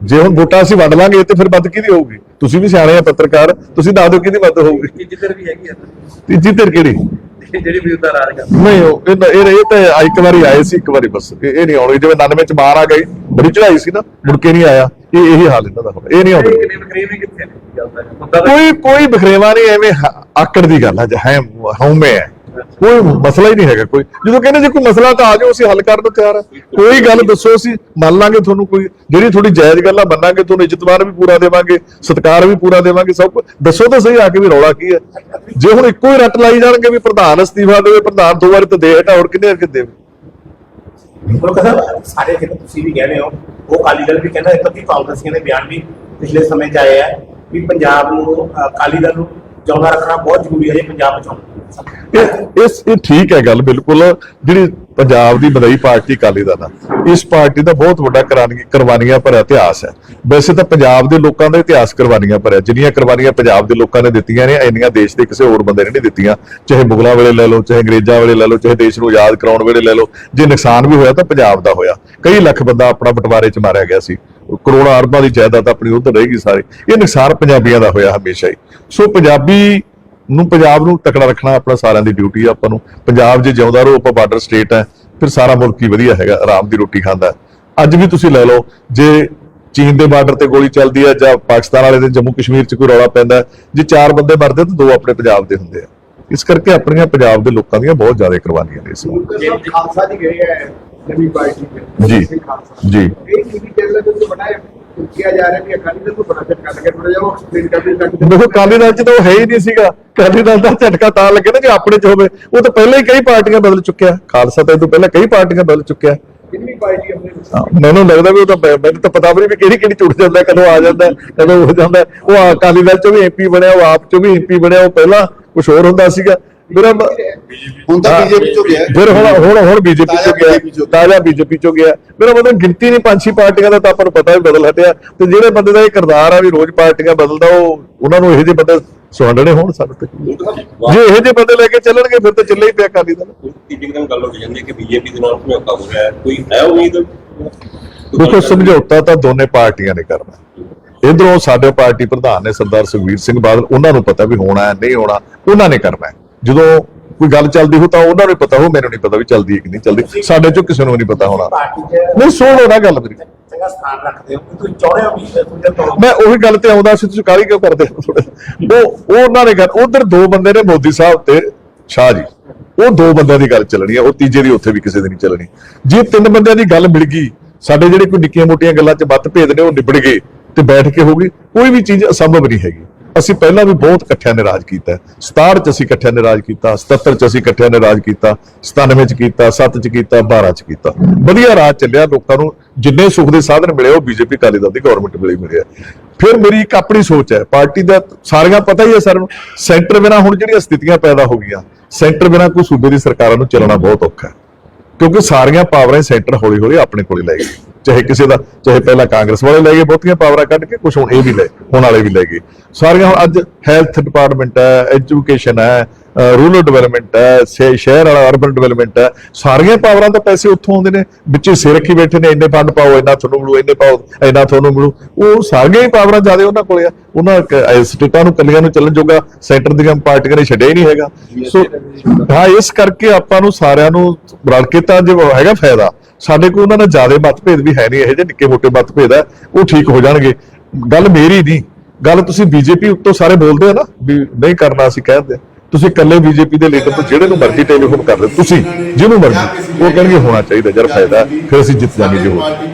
ਜੇ ਹੁਣ ਵੋਟਾਂ ਅਸੀਂ ਵੰਡ ਲਾਂਗੇ ਤੇ ਫਿਰ ਮਦਦ ਕਿਹਦੀ ਹੋਊਗੀ ਤੁਸੀਂ ਵੀ ਸਿਆਣੇ ਆ ਪੱਤਰਕਾਰ ਤੁਸੀਂ ਦੱਸ ਦਿਓ ਕਿਹਦੀ ਮਦਦ ਹੋਊਗੀ ਤੀਜੀ ਧਿਰ ਵੀ ਹੈਗੀ ਆ ਤੀਜੀ ਧਿਰ ਕਿਹੜੀ ਜਿਹੜੀ ਵਿਰੋਧਤਾ ਰਾਜ ਕਰਦੀ ਨਹੀਂ ਉਹ ਇਹ ਤਾਂ- ਇਹ ਇਹ ਤਾਂ ਇੱਕ ਵਾਰੀ ਆਏ ਸੀ ਇੱਕ ਵਾਰੀ ਬਸ ਇਹ ਇਹ ਨਹੀਂ ਆਉਣੀ ਜਿਵੇਂ 99 ਚ ਬਾਹਰ ਆ ਗਈ ਬੜੀ ਚੜਾਈ ਸੀ ਨਾ ਮੁੜ ਕੇ ਨਹੀਂ ਆਇਆ ਇਹ ਇਹੀ ਹਾਲ ਇਹਨਾਂ ਦਾ ਹੋਣਾ ਇਹ ਨਹੀਂ ਆਉਂਦਾ ਕਿੰਨੇ ਬਕਰੀਵੇਂ ਕਿੱਥੇ ਨੇ ਕੀ ਗੱਲ ਹੈ ਮੁੱਦਾ ਤਾਂ ਕੋਈ ਕੋਈ ਬਖਰੇਵਾ ਨਹੀਂ ਐਵੇਂ ਹ- ਆਕੜ ਦੀ ਗੱਲ ਹੈ ਹਉਮੈ ਹੈ ਕੋਈ ਮਸਲਾ ਹੀ ਨਹੀਂ ਹੈਗਾ ਕੋਈ। ਜਦੋਂ ਕਹਿੰਦੇ ਜੇ ਕੋਈ ਮਸਲਾ ਤਾਂ ਆ ਜਾਓ ਅਸੀਂ ਹੱਲ ਕਰਨ ਨੂੰ ਤਿਆਰ ਹਾਂ ਕੋਈ ਗੱਲ ਦੱਸੋ ਅਸੀਂ ਮੰਨ ਲਾਂਗੇ ਤੁਹਾਨੂੰ ਕੋਈ। ਜਿਹੜੀ ਥੋੜੀ ਜਾਇਜ਼ ਗੱਲ ਆ ਮੰਨਾਂਗੇ ਤੁਹਾਨੂੰ ਇੱਜ਼ਤਮਾਨ ਵੀ ਪੂਰਾ ਦੇਵਾਂਗੇ ਸਤਿਕਾਰ ਵੀ ਪੂਰਾ ਦੇਵਾਂਗੇ ਸਭ ਕੁਝ ਦੱਸੋ ਤਾਂ ਸਹੀ ਆ ਕੇ ਵੀ ਰੌਲਾ ਕੀ ਹੈ। ਜੇ ਹੁਣ ਇੱਕੋ ਹੀ ਰੱਟ ਲਾਈ ਜਾਣਗੇ ਵੀ ਪ੍ਰਧਾਨ ਅਸਤੀਫਾ ਦੇਵੇ ਪ੍ਰਧਾਨ ਦੋ ਵਾਰੀ ਤਾਂ ਦੇ ਹਟਾ ਹੋਰ ਕਿੰਨੇ ਅੱਗੇ ਦੇਵੇ? ਸਾਰੇ ਜਿਹੜੇ ਤੁਸੀਂ ਵੀ ਕਹਿੰਦੇ ਹੋ ਉਹ ਅਕਾਲੀ ਦਲ ਵੀ ਕਹਿੰਦਾ ਇੱਕ ਅੱਧੀ ਕਾਂਗਰਸੀਆਂ ਦੇ ਬਿਆਨ ਵੀ ਪਿਛਲੇ ਸਮੇਂ 'ਚ ਆਏ ਆ ਵੀ ਪੰਜਾਬ ਨੂੰ ਅ, ਅਕਾਲੀ ਦਲ ਨੂੰ ਜਿਉਂਦਾ ਰੱਖਣਾ ਬਹੁਤ ਜ਼ਰੂਰੀ ਹੈ ਜੇ ਪੰਜਾਬ ਬਚਾਉਣਾ ਇਹ ਇਸ ਇਹ ਠੀਕ ਹੈ ਗੱਲ ਬਿਲਕੁਲ, ਜਿਹੜੀ ਪੰਜਾਬ ਦੀ ਮਦਈ ਪਾਰਟੀ ਅਕਾਲੀ ਦਲ ਆ, ਇਸ ਪਾਰਟੀ ਦਾ ਬਹੁਤ ਵੱਡਾ ਕੁਰਬਾਨੀ- ਭਰਿਆ ਇਤਿਹਾਸ ਹੈ। ਵੈਸੇ ਤਾਂ ਪੰਜਾਬ ਦੇ ਲੋਕਾਂ ਦਾ ਇਤਿਹਾਸ ਕੁਰਬਾਨੀਆਂ ਭਰਿਆ, ਜਿੰਨੀਆਂ ਕੁਰਬਾਨੀਆਂ ਪੰਜਾਬ ਦੇ ਲੋਕਾਂ ਨੇ ਦਿੱਤੀਆਂ ਨੇ, ਇੰਨੀਆਂ ਦੇਸ਼ ਦੇ ਕਿਸੇ ਹੋਰ ਬੰਦੇ ਨੇ ਨਹੀਂ ਦਿੱਤੀਆਂ। ਚਾਹੇ ਮੁਗਲਾਂ ਵੇਲੇ ਲੈ ਲਓ, ਚਾਹੇ ਅੰਗਰੇਜ਼ਾਂ ਵੇਲੇ ਲੈ ਲਓ, ਚਾਹੇ ਦੇਸ਼ ਨੂੰ ਆਜ਼ਾਦ ਕਰਾਉਣ ਵੇਲੇ ਲੈ ਲਓ, ਜੇ ਨੁਕਸਾਨ ਵੀ ਹੋਇਆ ਤਾਂ ਪੰਜਾਬ ਦਾ ਹੋਇਆ। ਕਈ ਲੱਖ ਬੰਦਾ ਆਪਣਾ ਬਟਵਾਰੇ 'ਚ ਮਾਰਿਆ ਗਿਆ ਸੀ। ਕਰੋੜਾਂ ਅਰਬਾਂ ਦੀ ਜਾਇਦਾਦ ਆਪਣੀ ਉੱਧਰ ਰਹੇਗੀ ਸਾਰੇ। ਇਹ ਨੁਕਸਾਨ ਪੰਜਾਬੀਆਂ ਦਾ ਹੋਇਆ ਹਮੇਸ਼ਾ ਹੀ। ਸੋ ਪੰਜਾਬੀ ਨੂੰ ਪੰਜਾਬ ਨੂੰ ਤਕੜਾ ਰੱਖਣਾ ਆਪਣਾ ਸਾਰਿਆਂ ਦੀ ਡਿਊਟੀ ਆ ਆਪਾਂ ਨੂੰ। ਪੰਜਾਬ ਜੇ ਜਿਉਂਦਾ ਰਹੋ ਆਪਾਂ ਬਾਰਡਰ ਸਟੇਟ ਹੈ ਫਿਰ ਸਾਰਾ ਮੁਲਕ ਹੀ ਵਧੀਆ ਹੈਗਾ ਆਰਾਮ ਦੀ ਰੋਟੀ ਖਾਂਦਾ। ਅੱਜ ਵੀ ਤੁਸੀਂ ਲੈ ਲਓ ਜੇ ਚੀਨ ਦੇ ਬਾਰਡਰ ਤੇ ਗੋਲੀ ਚੱਲਦੀ ਹੈ ਜਾਂ ਪਾਕਿਸਤਾਨ ਵਾਲੇ ਦੇ ਜੰਮੂ ਕਸ਼ਮੀਰ 'ਚ ਕੋਈ ਰੌਲਾ ਪੈਂਦਾ ਜੇ ਚਾਰ ਬੰਦੇ ਮਰਦੇ ਤਾਂ ਦੋ ਆਪਣੇ ਪੰਜਾਬ ਦੇ ਹੁੰਦੇ ਆ। ਇਸ ਕਰਕੇ ਆਪਣੀਆਂ ਪੰਜਾਬ ਦੇ ਲੋਕਾਂ ਦੀਆਂ ਬਹੁਤ ਜ਼ਿਆਦਾ ਕੁਰਬਾਨੀਆਂ ਨੇ ਇਸ ਵਾਰ। ਜੇ। ਖਾਲਸਾ ਜੀ ਗਏ ਹੈ ਨਵੀਂ ਪਾਰਟੀ ਦੇ। ਜੀ। ਸਿੰਘ ਖਾਲਸਾ। ਜੀ। ਇਹ ਟੀਵੀ ਚੈਨਲ ਤੇ ਬਣਾ ਹੈ ਕਿਹਾ ਜਾ ਰਿਹਾ ਵੀ ਅਕਾਲੀ ਦਲ ਨੂੰ ਬੜਾ ਝਟਕਾ ਲੱਗਿਆ ਥੋੜਾ ਜਿਹਾ ਉਹ ਐਕਸਪਲੇਨ ਕਰਦੇ ਤੱਕ ਦੇਖੋ ਕਾਲੀ ਦਲ ਚ ਤਾਂ ਉਹ ਹੈ ਹੀ ਨਹੀਂ ਸੀਗਾ। ਕਾਲੀ ਦਲ ਦਾ ਝਟਕਾ ਤਾਂ ਲੱਗੇ ਨਾ ਜੇ ਆਪਣੇ ਚ ਹੋਵੇ ਉਹ ਤਾਂ ਪਹਿਲਾਂ ਹੀ ਕਈ ਪਾਰਟੀਆਂ ਬਦਲ ਚੁੱਕਿਆ। ਖਾਲਸਾ ਤਾਂ ਇਹ ਤੋਂ ਪਹਿਲਾਂ ਕਈ ਪਾਰਟੀਆਂ ਬਦਲ ਚੁੱਕਿਆ। ਕਿੰਨੀ ਪਾਰਟੀ ਆਪਣੇ ਮੈਨੂੰ ਲੱਗਦਾ ਵੀ ਉਹ ਤਾਂ ਮੈਨੂੰ ਤਾਂ ਪਤਾ ਵੀ ਕਿਹੜੀ ਕਿਹੜੀ ਟੁੱਟ ਜਾਂਦਾ ਕਦੋਂ ਆ ਜਾਂਦਾ ਕਦੋਂ ਹੋ ਜਾਂਦਾ। ਉਹ ਆ- ਅਕਾਲੀ ਦਲ ਚੋਂ ਵੀ ਐਮਪੀ ਬਣਿਆ ਉਹ ਆਪ ਚੋਂ ਵੀ ਐਮਪੀ ਬਣਿਆ ਉਹ ਪਹਿਲਾਂ ਕੁਝ ਹੋਰ ਹੁੰਦਾ ਸੀਗਾ। ਮੇਰਾ ਮ- ਹੁਣ ਤਾਂ ਹਾਂ, ਬੀਜੇਪੀ ਚੋਂ ਗਿਆ ਫਿਰ ਹੁਣ ਹੁਣ ਹੁਣ ਬੀਜੇਪੀ ਚੋਂ ਗਿਆ। ਤਾਜ਼ਾ ਬੀਜੇਪੀ ਚੋਂ ਗਿਆ। ਮੇਰਾ ਮਤਲਬ ਗਿਣਤੀ ਨਹੀਂ ਪੰਜ ਛੇ ਪਾਰਟੀਆਂ ਦਾ ਤਾਂ ਆਪਾਂ ਨੂੰ ਪਤਾ ਵੀ ਬਦਲ ਹਟਿਆ। ਤੇ ਜਿਹੜੇ ਬੰਦੇ ਦਾ ਇਹ ਕਿਰਦਾਰ ਆ ਵੀ ਰੋਜ਼ ਪਾਰਟੀਆਂ ਬਦਲਦਾ ਉਹ ਉਹਨਾਂ ਨੂੰ ਇਹੋ ਜਿਹੇ ਬੰਦੇ ਸੁਹਾਂਡਣੇ ਹੋਣ ਸਾਡੇ ਤੇ। ਜੇ ਇਹੋ ਜਿਹੇ ਬੰਦੇ ਲੈ ਕੇ ਚੱਲਣਗੇ ਫਿਰ ਤਾਂ ਚੱਲੇ ਹੀ ਪਿਆ ਅਕਾਲੀ ਦਲ। ਤੀਜੀ ਦਿਨ ਗੱਲ ਹੋ ਜਾਂਦੀ ਹੈ ਕਿ ਬੀਜੇਪੀ ਦੇ ਨਾਲ ਸਮਝੌਤਾ ਹੋ ਰਿਹਾ ਹੈ? ਕੋਈ ਹੈ ਉਮੀਦ? ਦੇਖੋ ਸਮਝੌਤਾ ਤਾਂ ਦੋਨੇ ਪਾਰਟੀਆਂ ਨੇ ਕਰਨਾ। ਇਧਰੋਂ ਸਾਡੇ ਪਾਰਟੀ ਪ੍ਰਧਾਨ ਨੇ ਸਰਦਾਰ ਸੁਖਬੀਰ ਸਿੰਘ ਬਾਦਲ ਉਹਨਾਂ ਨੂੰ ਪਤਾ ਵੀ ਹੋਣਾ ਹੈ ਨਹੀਂ ਹੋਣਾ ਉਹਨਾਂ ਨੇ ਕਰਨਾ ਹੈ। ਜਦੋਂ ਕੋਈ ਗੱਲ ਚੱਲਦੀ ਹੋ ਤਾਂ ਉਹਨਾਂ ਨੂੰ ਪਤਾ ਹੋ ਮੈਨੂੰ ਨਹੀਂ ਪਤਾ ਵੀ ਚੱਲਦੀ ਹੈ ਕਿ ਨਹੀਂ ਚੱਲਦੀ। ਸਾਡੇ ਚੋਂ ਕਿਸੇ ਨੂੰ ਨਹੀਂ ਪਤਾ ਹੋਣਾ। ਪਾਰਟੀ 'ਚ ਨਹੀਂ ਸੁਣ ਨਾ ਗੱਲ ਮੇਰੀ। ਚੰਗਾ ਸਥਾਨ ਰੱਖਦੇ ਹੋ ਕਿ ਤੁਸੀਂ ਚਾਹੁੰਦੇ ਹੋ ਵੀ ਤੁਸੀਂ ਤੋਂ ਮੈਂ ਉਹੀ ਗੱਲ ਤੇ ਆਉਂਦਾ ਸੀ ਤੁਸੀਂ ਕਾਲੀ ਕਿਉਂ ਕਰਦੇ ਹੋ? ਉਹ ਉਹ ਉਹਨਾਂ ਨੇ ਗੱਲ ਉਧਰ ਦੋ ਬੰਦੇ ਨੇ ਮੋਦੀ ਸਾਹਿਬ ਤੇ ਸ਼ਾਹ ਜੀ। ਉਹ ਦੋ ਬੰਦਿਆਂ ਦੀ ਗੱਲ ਚੱਲਣੀ ਹੈ ਉਹ ਤੀਜੇ ਦੀ ਉੱਥੇ ਵੀ ਕਿਸੇ ਦੀ ਨਹੀਂ ਚੱਲਣੀ। ਜੇ ਤਿੰਨ ਬੰਦਿਆਂ ਦੀ ਗੱਲ ਮਿਲ ਗਈ ਸਾਡੇ ਜਿਹੜੇ ਕੋਈ ਨਿੱਕੀਆਂ ਮੋਟੀਆਂ ਗੱਲਾਂ 'ਚ ਮਤਭੇਦ ਨੇ ਉਹ ਨਿਬੜ ਗਏ ਤੇ ਬੈਠ ਕੇ ਹੋ ਗਈ। ਕੋਈ ਵੀ ਚੀਜ਼ ਅਸੰਭਵ ਨਹੀਂ ਹੈਗੀ। ਅਸੀਂ ਪਹਿਲਾਂ ਵੀ ਬਹੁਤ ਇਕੱਠਿਆਂ ਨੇ ਰਾਜ ਕੀਤਾ ਹੈ। 67 ਚ ਅਸੀਂ ਇਕੱਠਿਆਂ ਨੇ ਰਾਜ ਕੀਤਾ 77 ਚ ਅਸੀਂ ਇਕੱਠਿਆਂ ਨੇ ਰਾਜ ਕੀਤਾ 97 ਚ ਕੀਤਾ 7 ਚ ਕੀਤਾ 12 ਚ ਕੀਤਾ। ਵਧੀਆ ਰਾਜ ਚੱਲਿਆ, ਲੋਕਾਂ ਨੂੰ ਜਿੰਨੇ ਸੁੱਖ ਦੇ ਸਾਧਨ ਮਿਲੇ, ਉਹ ਬੀਜੇਪੀ ਕਾਲੀ ਦਲ ਦੀ ਗਵਰਨਮੈਂਟ ਵੇਲੇ ਮਿਲਿਆ। ਫਿਰ ਮੇਰੀ ਇੱਕ ਆਪਣੀ ਸੋਚ ਹੈ, ਪਾਰਟੀ ਦਾ ਸਾਰਿਆਂ ਪਤਾ ਹੀ ਹੈ ਸਰ ਨੂੰ, ਸੈਂਟਰ ਬਿਨਾ ਹੁਣ ਜਿਹੜੀਆਂ ਸਥਿਤੀਆਂ ਪੈਦਾ ਹੋ ਗਈਆਂ, ਸੈਂਟਰ ਬਿਨਾ ਕੋਈ ਸੂਬੇ ਦੀ ਸਰਕਾਰਾਂ ਨੂੰ ਚੱਲਣਾ ਬਹੁਤ ਔਖਾ ਹੈ। ਕਿਉਂਕਿ ਸਾਰੀਆਂ ਪਾਵਰਾਂ ਸੈਂਟਰ ਹੌਲੀ ਹੌਲੀ ਆਪਣੇ ਕੋਲੇ ਲੈ ਗਏ ਚਾਹੇ ਕਿਸੇ ਦਾ, ਚਾਹੇ ਪਹਿਲਾਂ ਕਾਂਗਰਸ ਵਾਲੇ ਲੈ ਗਏ, ਬਹੁਤੀਆਂ ਪਾਵਰਾਂ ਕੱਢ ਕੇ ਕੁਝ ਹੁਣ ਇਹ ਵੀ ਲੈ, ਹੁਣ ਵਾਲੇ ਵੀ ਲੈ ਗਏ। ਸਾਰੀਆਂ ਹੁਣ ਅੱਜ ਹੈਲਥ ਡਿਪਾਰਟਮੈਂਟ ਹੈ ਐਜੂਕੇਸ਼ਨ ਹੈ ਰੂਰਲ ਡਿਵੈਲਪਮੈਂਟ ਹੈ ਸ਼ਹਿਰ ਵਾਲਾ ਅਰਬਨ ਡਿਵੈਲਪਮੈਂਟ ਹੈ, ਸਾਰੀਆਂ ਪਾਵਰਾਂ ਦਾ ਪੈਸੇ ਉੱਥੋਂ ਆਉਂਦੇ ਨੇ, ਵਿੱਚ ਸਿਰ ਰੱਖੀ ਬੈਠੇ ਨੇ, ਇੰਨੇ ਫੰਡ ਪਾਓ, ਇੰਨਾ ਤੁਹਾਨੂੰ ਮਿਲੂ, ਇੰਨੇ ਪਾਓ, ਇੰਨਾ ਤੁਹਾਨੂੰ ਮਿਲੂ। ਉਹ ਸਾਰੀਆਂ ਹੀ ਪਾਵਰਾਂ ਜ਼ਿਆਦਾ ਉਹਨਾਂ ਕੋਲੇ ਆ। ਉਹਨਾਂ ਸਟੇਟਾਂ ਨੂੰ ਕੱਲੀਆਂ ਨੂੰ ਚੱਲਣ ਜੋਗਾ ਸੈਂਟਰ ਦੀਆਂ ਪਾਰਟੀਆਂ ਨੇ ਛੱਡਿਆ ਹੀ ਨਹੀਂ ਹੈਗਾ। ਸੋ, ਹਾਂ, ਇਸ ਕਰਕੇ ਆਪਾਂ ਨੂੰ ਸਾਰਿਆਂ ਨੂੰ ਰਲ ਕੇ ਤਾਂ ਜੇ ਹੈਗਾ ਫਾਇਦਾ, ਸਾਡੇ ਕੋਲ ਉਹਨਾਂ ਨਾਲ ਜ਼ਿਆਦਾ ਮਤਭੇਦ ਵੀ ਹੈ ਨਹੀਂ, ਇਹੋ ਜਿਹੇ ਨਿੱਕੇ ਮੋਟੇ ਮਤਭੇਦ ਹੈ, ਉਹ ਠੀਕ ਹੋ ਜਾਣਗੇ। ਗੱਲ ਮੇਰੀ ਨਹੀਂ, ਗੱਲ ਤੁਸੀਂ ਬੀਜੇਪੀ ਉੱਤੋਂ ਸਾਰੇ ਬੋਲਦੇ ਆ ਨਾ, ਵੀ ਨਹੀਂ ਕਰਨਾ ਅਸੀਂ ਕਹਿੰਦੇ। ਹਾਂ। ਤੁਸੀਂ ਇਕੱਲੇ ਬੀਜੇਪੀ ਦੇ ਲੀਡਰ ਤੋਂ ਜਿਹੜੇ ਨੂੰ ਮਰਜ਼ੀ ਟੈਲੀਫੋਨ ਕਰ ਲਓ ਤੁਸੀਂ, ਜਿਹਨੂੰ ਮਰਜ਼ੀ, ਉਹ ਕਹਿਣਗੇ, ਹੋਣਾ ਚਾਹੀਦਾ ਯਾਰ ਫਾਇਦਾ, ਫਿਰ ਅਸੀਂ ਜਿੱਤ ਜਾਵਾਂਗੇ ਜੋ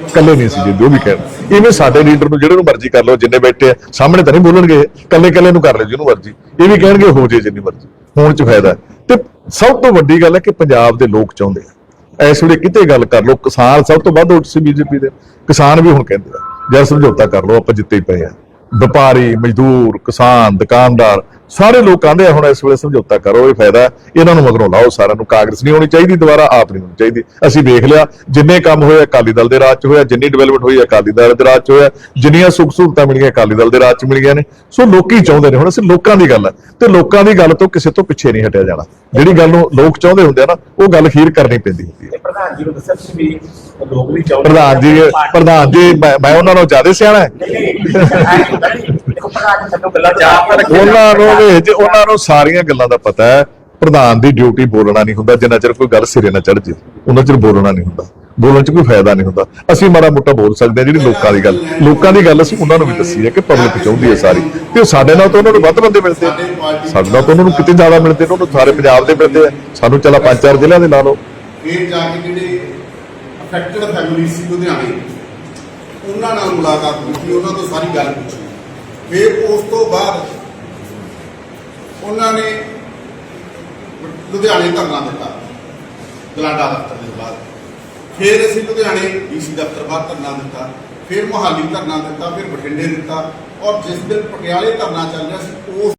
ਇਕੱਲੇ ਨਹੀਂ ਅਸੀਂ ਜਿੱਤਦੇ ਉਹ ਵੀ ਕਹਿਣ। ਇਵੇਂ ਸਾਡੇ ਲੀਡਰ ਨੂੰ, ਜਿਹੜੇ ਨੂੰ ਮਰਜ਼ੀ ਕਰ ਲਓ, ਜਿੰਨੇ ਬੈਠੇ ਆ, ਸਾਹਮਣੇ ਤਾਂ ਨਹੀਂ ਬੋਲਣਗੇ, ਇਕੱਲੇ ਇਕੱਲੇ ਨੂੰ ਕਰ ਲਓ, ਜਿਹਨੂੰ ਮਰਜ਼ੀ। ਇਹ ਵੀ ਕਹਿਣਗੇ, ਹੋ ਜੇ ਜਿੰਨੀ ਮਰਜ਼ੀ, ਹੋਣ ਚ ਫਾਇਦਾ ਤੇ ਸਭ ਤੋਂ ਵੱਡੀ ਗੱਲ ਹੈ ਕਿ ਪੰਜਾਬ ਦੇ ਲੋਕ ਚਾਹੁੰਦੇ ਆ। ਇਸ ਵੇਲੇ ਕਿਤੇ ਗੱਲ ਕਰ ਲਓ, ਕਿਸਾਨ ਸਭ ਤੋਂ ਵੱਧ ਉੱਠ ਸੀ ਬੀਜੇਪੀ ਦੇ। ਕਿਸਾਨ ਵੀ ਹੁਣ ਕਹਿੰਦੇ ਆ, ਯਾਰ ਸਮਝੌਤਾ ਕਰ ਲਓ, ਆਪਾਂ ਜਿੱਤੇ ਹੀ ਪਏ ਆ। ਵਪਾਰੀ, ਮਜ਼ਦੂਰ, ਕਿਸਾਨ, ਦੁਕਾਨਦਾਰ ਸਾਰੇ ਲੋਕ ਆਂਦੇ ਆ ਹੁਣ ਇਸ ਵੇਲੇ ਸਮਝੌਤਾ ਕਰੋ ਇਹ ਫਾਇਦਾ। ਇਹਨਾਂ ਨੂੰ ਮਗਰੋਂ ਲਾਓ ਸਾਰਿਆਂ ਨੂੰ ਕਾਂਗਰਸ ਨਹੀਂ ਹੋਣੀ ਚਾਹੀਦੀ ਦੁਬਾਰਾ ਆਪ ਨਹੀਂ ਹੋਣੀ ਚਾਹੀਦੀ ਅਸੀਂ ਵੇਖ ਲਿਆ ਜਿੰਨੇ ਕੰਮ ਹੋਏ ਅਕਾਲੀ ਦਲ ਦੇ ਰਾਜ ਚ ਹੋਇਆ ਜਿੰਨੀ ਡਿਵੈਲਪਮੈਂਟ ਹੋਈ ਅਕਾਲੀ ਦਲ ਦੇ ਰਾਜ ਚ ਹੋਇਆ ਜਿੰਨੀਆਂ ਸੁੱਖ ਸਹੂਲਤਾਂ ਮਿਲੀਆਂ ਅਕਾਲੀ ਦਲ ਦੇ ਰਾਜ ਚ ਮਿਲੀਆਂ ਨੇ ਸੋ ਲੋਕੀ ਚਾਹੁੰਦੇ ਨੇ ਹੁਣ ਅਸੀਂ ਲੋਕਾਂ ਦੀ ਗੱਲ ਤੇ ਲੋਕਾਂ ਦੀ ਗੱਲ ਤੋਂ ਕਿਸੇ ਤੋਂ ਪਿੱਛੇ ਨਹੀਂ ਹਟਿਆ ਜਾਣਾ ਜਿਹੜੀ ਗੱਲ ਨੂੰ ਲੋਕ ਚਾਹੁੰਦੇ ਹੁੰਦੇ ਆ ਨਾ ਉਹ ਗੱਲ ਖੀਰ ਕਰਨੀ ਪੈਂਦੀ ਹੁੰਦੀ ਹੈ ਪ੍ਰਧਾਨ ਜੀ ਨੂੰ ਦੱਸਿਆ ਤੁਸੀਂ ਵੀ ਲੋਕ ਵੀ ਚਾਹੁੰਦੇ ਪ੍ਰਧਾਨ ਜੀ ਪ੍ਰਧਾਨ ਜੀ ਮੈਂ ਉਹਨਾਂ ਨੂੰ ਜ਼ਿਆਦਾ ਸਿਆਣਾ ਹੈ ਦੇਖੋ ਪ੍ਰਧਾਨ ਜੀ ਸਾਨੂੰ ਗੱਲਾਂ ਪੰਜਾਬ ਤਾਂ ਰੱਖੀ ਉਹਨਾਂ ਨੂੰ ਵੀ ਜੇ ਉਹਨਾਂ ਨੂੰ ਸਾਰੀਆਂ ਗੱਲਾਂ ਦਾ ਪਤਾ ਹੈ ਪ੍ਰਧਾਨ ਦੀ ਡਿਊਟੀ ਬੋਲਣਾ ਨਹੀਂ ਹੁੰਦਾ ਜਿੰਨਾ ਚਿਰ ਕੋਈ ਗੱਲ ਸਿਰੇ ਨਾ ਚੜ ਜੇ ਉਹਨਾਂ ਚਿਰ ਬੋਲਣਾ ਨਹੀਂ ਹੁੰਦਾ। ਬੋਲਣ 'ਚ ਕੋਈ ਫਾਇਦਾ ਨਹੀਂ ਹੁੰਦਾ। ਅਸੀਂ ਮਾੜਾ ਮੋਟਾ ਬੋਲ ਸਕਦੇ ਹਾਂ ਜਿਹੜੀ ਲੋਕਾਂ ਦੀ ਗੱਲ ਲੋਕਾਂ ਦੀ ਗੱਲ ਅਸੀਂ ਉਹਨਾਂ ਨੂੰ ਵੀ ਦੱਸੀ ਹੈ ਕਿ ਪਬਲਿਕ ਚਾਹੁੰਦੀ ਹੈ ਸਾਰੀ। ਤੇ ਉਹ ਸਾਡੇ ਨਾਲ ਤਾਂ ਉਹਨਾਂ ਨੂੰ ਵੱਧ ਬੰਦੇ ਮਿਲਦੇ ਆ। ਸਾਡੇ ਨਾਲ ਤਾਂ ਉਹਨਾਂ ਨੂੰ ਕਿਤੇ ਜ਼ਿਆਦਾ ਮਿਲਦੇ ਨੇ ਉਹਨਾਂ ਨੂੰ ਸਾਰੇ ਪੰਜਾਬ ਦੇ ਮਿਲਦੇ ਆ। ਸਾਨੂੰ ਚਲਾ ਪੰਜ ਚਾਰ ਜ਼ਿਲ੍ਹਿਆਂ ਦੇ ਲਾ ਲਓ ਫਿਰ ਜਾ ਕੇ ਜਿਹੜੇ ਅਫੈਕਟਡ ਫੈਮਿਲੀ ਸੀ ਲੁਧਿਆਣੇ ਉਹਨਾਂ ਨਾਲ ਮੁਲਾਕਾਤ ਕੀਤੀ ਉਹਨਾਂ ਤੋਂ ਸਾਰੀ ਗੱਲ ਪੁੱਛੀ। ਫਿਰ ਉਸ ਤੋਂ ਬਾਅਦ ਉਹਨਾਂ ਨੇ ਲੁਧਿਆਣੇ ਧਰਨਾ ਦਿੱਤਾ ਗਲਾਡਾ ਦਫ਼ਤਰ ਦੇ ਬਾਅਦ। ਫਿਰ ਅਸੀਂ ਲੁਧਿਆਣੇ ਡੀਸੀ ਦਫ਼ਤਰ ਬਾਅਦ ਧਰਨਾ ਦਿੱਤਾ, ਫਿਰ ਮੋਹਾਲੀ ਧਰਨਾ ਦਿੱਤਾ, ਫਿਰ ਬਠਿੰਡੇ ਦਿੱਤਾ, ਔਰ ਜਿਸ ਦਿਨ ਪਟਿਆਲੇ ਧਰਨਾ ਚੱਲ ਰਿਹਾ ਸੀ, ਉਸ